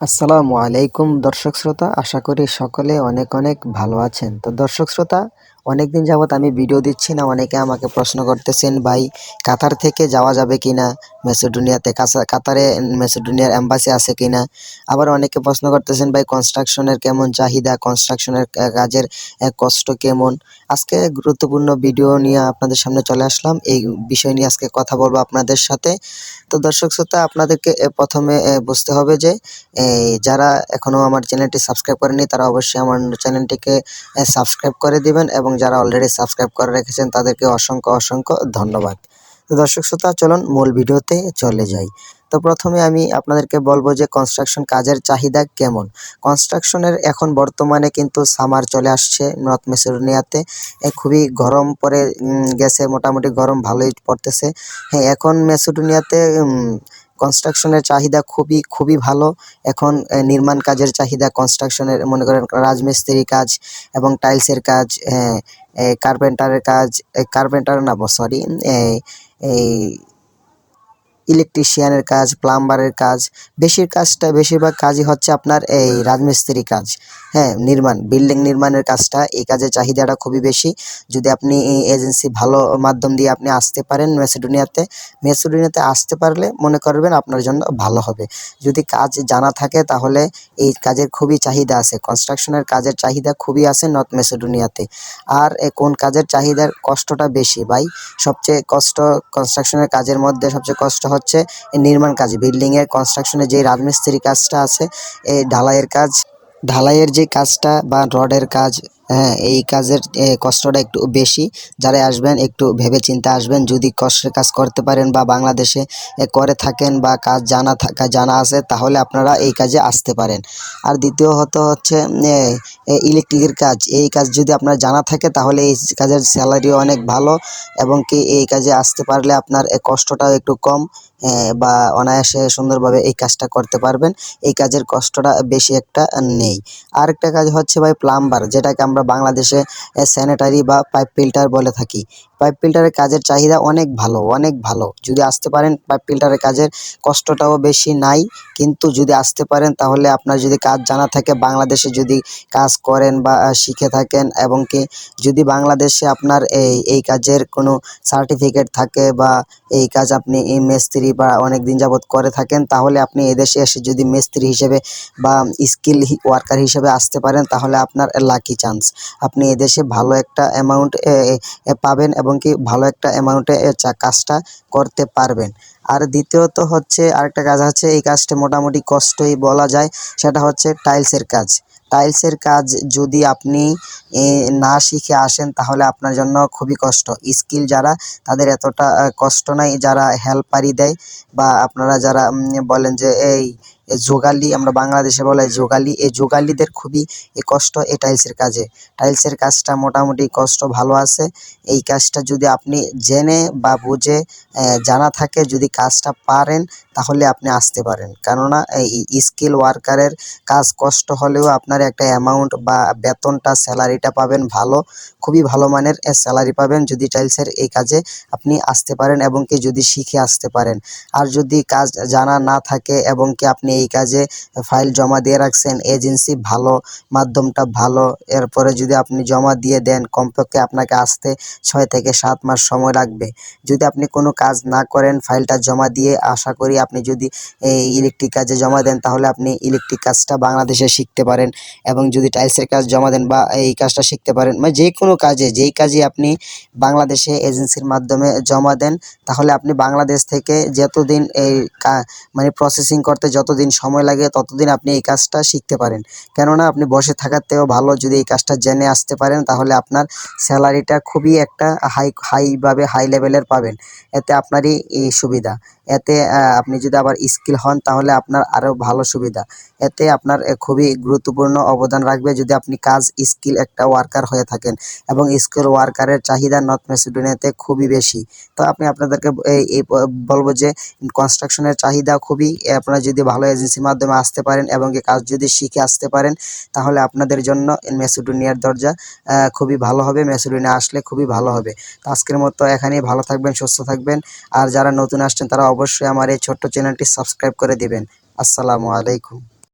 আসসালামু আলাইকুম দর্শক শ্রোতা আশা করি সকলে অনেক অনেক ভালো আছেন। তো দর্শক শ্রোতা অনেকদিন যাবৎ আমি ভিডিও দিচ্ছি না, অনেকে আমাকে প্রশ্ন করতেছেন, ভাই, কাতার থেকে যাওয়া যাবে কি না? মেসেডোনিয়াতে কাতারে মেসেডোনিয়ার অ্যাম্বাসি আছে কি না? আবার অনেকে প্রশ্ন করতেছেন, ভাই কনস্ট্রাকশনের কেমন চাহিদা? কনস্ট্রাকশনের কাজের কষ্ট কেমন? আজকে গুরুত্বপূর্ণ ভিডিও নিয়ে আপনাদের সামনে চলে আসলাম। এই বিষয় নিয়ে আজকে কথা বলব আপনাদের সাথে। তো দর্শক শ্রোতা, আপনাদেরকে প্রথমে বুঝতে হবে যে যারা এখনও আমার চ্যানেলটি সাবস্ক্রাইব করেনি তারা অবশ্যই আমার চ্যানেলটিকে সাবস্ক্রাইব করে দিবেন এবং যারা অলরেডি সাবস্ক্রাইব করে রেখেছেন, তাদেরকে অসংখ্য অসংখ্য ধন্যবাদ। তো দর্শক শ্রোতা, চলুন মূল ভিডিওতে চলে যাই। তো প্রথমে আমি আপনাদেরকে বলব যে কনস্ট্রাকশন কাজের চাহিদা কেমন? কনস্ট্রাকশনের এখন বর্তমানে কিন্তু সামার চলে আসছে নর্থ মেসিডোনিয়াতে খুবই গরম পরে গেছে, মোটামুটি গরম ভালোই পড়তেছে। হ্যাঁ এখন মেসিডোনিয়াতে কনস্ট্রাকশনের চাহিদা খুবই খুবই ভালো। এখন নির্মাণ কাজের চাহিদা কনস্ট্রাকশনের মনে করেন রাজমিস্ত্রি কাজ এবং টাইলসের কাজ কার্পেন্টারের কাজ কার্পেন্টার না সরি এই ইলেকট্রিশিয়ানের কাজ, প্লাম্বারের কাজ, বেশির কাজটা বেশিরভাগ কাজই হচ্ছে আপনার এই রাজমিস্ত্রি কাজ। হ্যাঁ নির্মাণ, বিল্ডিং নির্মাণের কাজটা এই কাজের চাহিদাটা খুবই বেশি। যদি আপনি এজেন্সি ভালো মাধ্যম দিয়ে আপনি আসতে পারেন মেসিডোনিয়াতে মেসিডোনিয়াতে আসতে পারলে মনে করবেন আপনার জন্য ভালো হবে। যদি কাজ জানা থাকে তাহলে এই কাজের খুবই চাহিদা আছে। কনস্ট্রাকশনের কাজের চাহিদা খুবই আছে নর্থ মেসিডোনিয়াতে আর কোন কাজের চাহিদার কষ্টটা বেশি? ভাই, সবচেয়ে কষ্ট কনস্ট্রাকশনের কাজের মধ্যে সবচেয়ে কষ্ট হচ্ছে নির্মাণ কাজ বিল্ডিংয়ের কনস্ট্রাকশনে যে রাজমিস্ত্রি কাজটা আছে, এই ঢালাইয়ের কাজ, ঢালাইয়ের যে কাজটা বা রডের কাজ হ্যাঁ এই কাজের কষ্টটা একটু বেশি। যারা আসবেন, একটু ভেবে চিন্তে আসবেন। যদি কষ্টের কাজ করতে পারেন বা বাংলাদেশে করে থাকেন বা কাজ জানা থাকা জানা আছে, তাহলে আপনারা এই কাজে আসতে পারেন। আর দ্বিতীয় হতো হচ্ছে ইলেকট্রিকের কাজ। এই কাজ যদি আপনার জানা থাকে, তাহলে এই কাজের স্যালারিও অনেক ভালো এবং কি এই কাজে আসতে পারলে আপনার কষ্টটাও একটু কম বা অনায়াসে সুন্দরভাবে এই কাজটা করতে পারবেন। এই কাজের কষ্টটা বেশি একটা নেই। আরেকটা কাজ হচ্ছে ভাই প্লাম্বার, যেটাকে আমরা বাংলাদেশে স্যানিটারি বা পাইপ ফিল্টার বলে থাকি। পাইপ ফিল্টারের কাজের চাহিদা অনেক ভালো অনেক ভালো। যদি আসতে পারেন পাইপ ফিল্টারের কাজের কষ্টটাও বেশি নাই। কিন্তু যদি আসতে পারেন, তাহলে আপনার যদি কাজ জানা থাকে, বাংলাদেশে যদি কাজ করেন বা শিখে থাকেন এবং কি যদি বাংলাদেশে আপনার এই এই কাজের কোনো সার্টিফিকেট থাকে বা এই কাজ আপনি মিস্ত্রি বা অনেক দিন যাবৎ করে থাকেন, তাহলে আপনি এদেশে এসে যদি মিস্ত্রি হিসেবে বা স্কিল ওয়ার্কার হিসেবে আসতে পারেন, তাহলে আপনার লাকি চান্স আপনি এদেশে ভালো একটা অ্যামাউন্ট পাবেন এবং কি ভালো একটা অ্যামাউন্টে কাজটা করতে পারবেন। আর দ্বিতীয়ত হচ্ছে, আরেকটা কাজ আছে, এই কাজটা মোটামুটি কষ্টই বলা যায়, সেটা হচ্ছে টাইলসের কাজ। টাইলসের কাজ যদি আপনি না শিখে আসেন, তাহলে আপনার জন্য খুবই কষ্ট। স্কিল যারা, তাদের এতটা কষ্ট নাই, যারা হেল্পারি দেয় বা আপনারা যারা বলেন যে, এই যোগালি আমরা বাংলাদেশে বলে যোগালি এই যোগালিদের খুবই কষ্ট এই টাইলসের কাজে। টাইলসের কাজটা মোটামুটি কষ্ট ভালো আছে। এই কাজটা যদি আপনি জেনে বা বুঝে জানা থাকে, যদি কাজটা পারেন, তাহলে আপনি আসতে পারেন। কেননা, এই স্কিল ওয়ার্কারের কাজ কষ্ট হলেও আপনার একটা অ্যামাউন্ট বা বেতনটা, স্যালারিটা পাবেন ভালো, খুবই ভালো মানের স্যালারি পাবেন যদি টাইলসের এই কাজে আপনি আসতে পারেন এবং কি যদি শিখে আসতে পারেন। আর যদি কাজ জানা না থাকে এবং কি আপনি এই কাজে ফাইল জমা দিয়ে রাখছেন। এজেন্সি ভালো, মাধ্যমটা ভালো। এরপরে যদি আপনি জমা দিয়ে দেন, কমপক্ষে আপনাকে আসতে ছয় থেকে সাত মাস সময় লাগবে। যদি আপনি কোনো কাজ না করেন ফাইলটা জমা দিয়ে আশা করি আপনি যদি ইলেকট্রিক কাজে জমা দেন, তাহলে আপনি ইলেকট্রিক কাজটা বাংলাদেশে শিখতে পারেন। এবং যদি টাইলসের কাজ জমা দেন বা এই কাজটা শিখতে পারেন মানে যে কোনো কাজে, যেই কাজে আপনি বাংলাদেশে এজেন্সির মাধ্যমে জমা দেন, তাহলে আপনি বাংলাদেশ থেকে যতদিন এই মানে প্রসেসিং করতে, যতদিন সময় লাগে, ততদিন আপনি এই কাজটা শিখতে পারেন। কেননা আপনি বসে থাকার থেকেও ভালো যদি এই কাজটা জেনে আসতে পারেন, তাহলে আপনার স্যালারিটা খুবই একটা হাই হাইভাবে হাই লেভেলের পাবেন। এতে আপনারই এই সুবিধা। এতে আপনি যদি আবার স্কিল হন, তাহলে আপনার আরও ভালো সুবিধা। এতে আপনার খুবই গুরুত্বপূর্ণ অবদান রাখবে যদি আপনি কাজ স্কিল একটা ওয়ার্কার হয়ে থাকেন এবং স্কিল ওয়ার্কারের চাহিদা নর্থ মেসিডোনিয়াতে খুবই বেশি। তো আপনি আপনাদেরকে বলব যে কনস্ট্রাকশনের চাহিদা খুবই আপনারা যদি ভালো এজেন্সির মাধ্যমে আসতে পারেন এবং এই কাজ যদি শিখে আসতে পারেন, তাহলে আপনাদের জন্য মেসিডোনিয়ার দরজা খুবই ভালো হবে। মেসিডোনিয়া আসলে খুবই ভালো হবে। তো আজকের মতো এখানেই ভালো থাকবেন, সুস্থ থাকবেন। আর যারা নতুন আসছেন, তারা অবশ্যই আমার এই ছোট্ট চ্যানেলটি সাবস্ক্রাইব করে দেবেন। আসসালামু আলাইকুম।